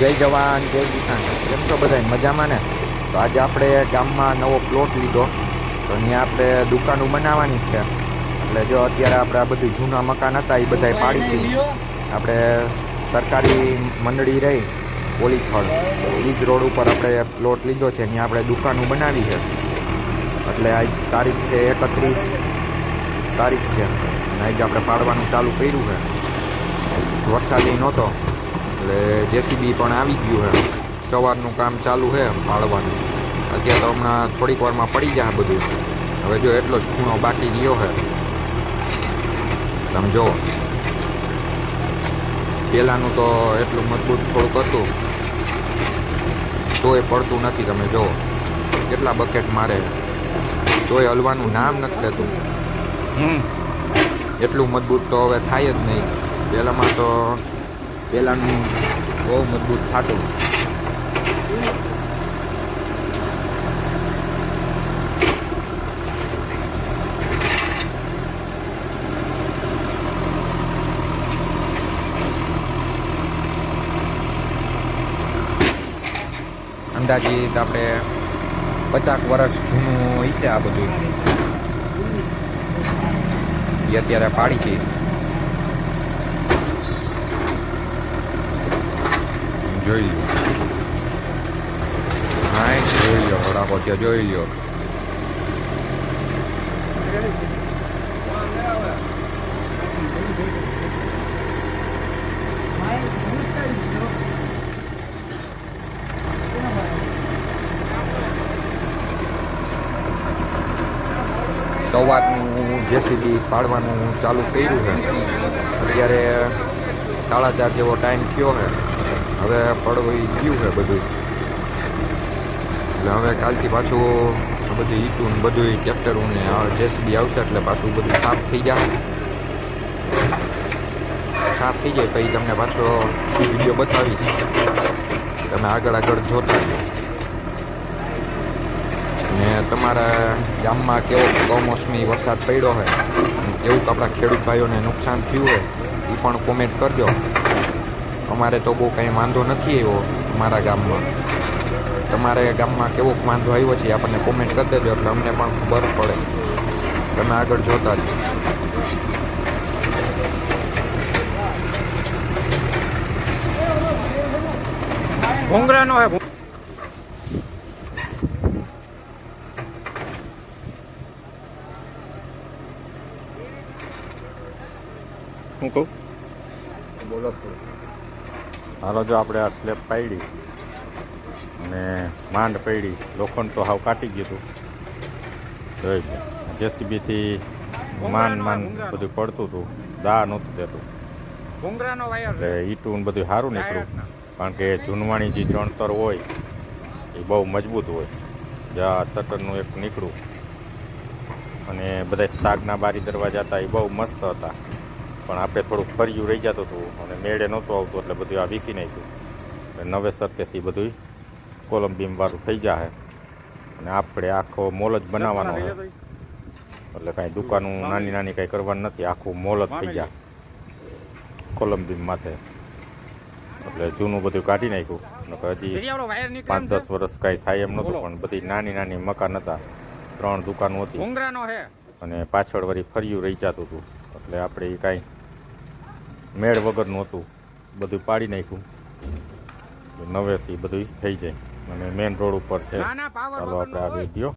જય જવાન જય કિસાન. કેમ છો બધા મજામાં ને? તો આજે આપણે ગામમાં નવો પ્લોટ લીધો. તો ત્યાં આપણે દુકાનો બનાવવાની છે. એટલે જો અત્યારે આપણે આ બધું જૂના મકાન હતા એ બધા પાડી દીધી. આપણે સરકારી મંડળી રહી પોલીથળ એ જ રોડ ઉપર આપણે પ્લોટ લીધો છે. ત્યાં આપણે દુકાનો બનાવી છે. એટલે આજ તારીખ છે એકત્રીસ. તારીખ છે. અને આજે આપણે પાડવાનું ચાલુ કર્યું છે. વરસાદી નહોતો. એટલે જેસીબી પણ આવી ગયું છે સવારનું કામ ચાલુ છે પાડવાનું અત્યારે તો હમણાં થોડીક વારમાં પડી જાય બધું. હવે જો એટલો જ ખૂણો બાકી ગયો છે. તમે જુઓ પહેલાંનું તો એટલું મજબૂત થોડુંક હતું. તોય પડતું નથી તમે જુઓ કેટલા બકેટ મારે. તોય હલવાનું નામ નથી લેતું. એટલું મજબૂત તો હવે થાય જ નહીં. પહેલાંમાં તો પહેલાંનું બહુ મજબૂત થતું અંદાજિત આપણે પચાસ વર્ષ જૂનું હશે આ બધું. એ અત્યારે પાડી છે. જોઈ લ્યો. હા જોઈ લો વડાપો ત્યાં જોઈ લ્યો. સવારનું જેસીબી પાડવાનું ચાલુ કર્યું છે. અત્યારે સાડા ચાર જેવો ટાઈમ થયો છે. હવે પડવું ગયું છે બધું. એટલે હવે કાલથી પાછું આ બધું ઈટું બધું ટ્રેક્ટરું ને જેસીબી આવશે એટલે પાછું બધું સાફ થઈ જાય. સાફ થઈ જાય પછી તમને પાછો વીડિયો બતાવીશ. તમે આગળ આગળ જોતા ને તમારા ગામમાં કેવો કમોસમી વરસાદ પડ્યો હોય એવું કેવું આપણા ખેડૂત ભાઈઓને નુકસાન થયું હોય એ પણ કોમેન્ટ કરજો. અમારે તો બહુ કંઈ વાંધો નથી આવ્યો અમારા ગામમાં. તમારે ગામમાં કેવો વાંધો આવ્યો છે આપણને કોમેન્ટ કરી દેજો એટલે અમને પણ ખબર પડે. તમે આગળ જોતા જ ભૂંગરાનો હે હું કહું? બોલો હાલો જો આપણે આ સ્લેબ પાડી અને માંડ પડી. લોખંડ તો હાવ કાટી ગયું હતું. જોઈ લો. જેસીબીથી માંડ માંડ બધું પડતું હતું. દા નહોતું દેતું. એટલે ઈટું બધું સારું નીકળ્યું. કારણ કે જૂનવાણી જે ચણતર હોય એ બહુ મજબૂત હોય. જ્યાં ચટરનું એક નીકળું અને બધા શાકના બારી દરવાજા હતા એ બહુ મસ્ત હતા. પણ આપણે થોડુંક ફર્યું રહી જતું હતું અને મેળે નહોતું આવતું એટલે બધું આ વીકી નાખ્યું. એટલે નવેસર તેથી બધું કોલમ બીમ વાળું થઈ જાય અને આપણે આખો મોલ જ બનાવવાનો હોય એટલે કાંઈ દુકાનું નાની નાની કાંઈ કરવાનું નથી આખું મોલ જ થઈ જાય કોલમ બીમ માથે. એટલે જૂનું બધું કાઢી નાખ્યું. હજી પાંચ દસ વર્ષ કાંઈ થાય એમ નહોતું પણ બધી નાની નાની મકાન હતા. ત્રણ દુકાનો હતી. અને પાછળ વળી ફર્યું રહી જતું હતું. એટલે આપણે એ કાંઈ મેળ વગરનું હતું. બધું પાડી નાખ્યું. નવેથી બધું થઈ જાય. અને મેઇન રોડ ઉપર છે. ચાલો આપણે આ વીડિયો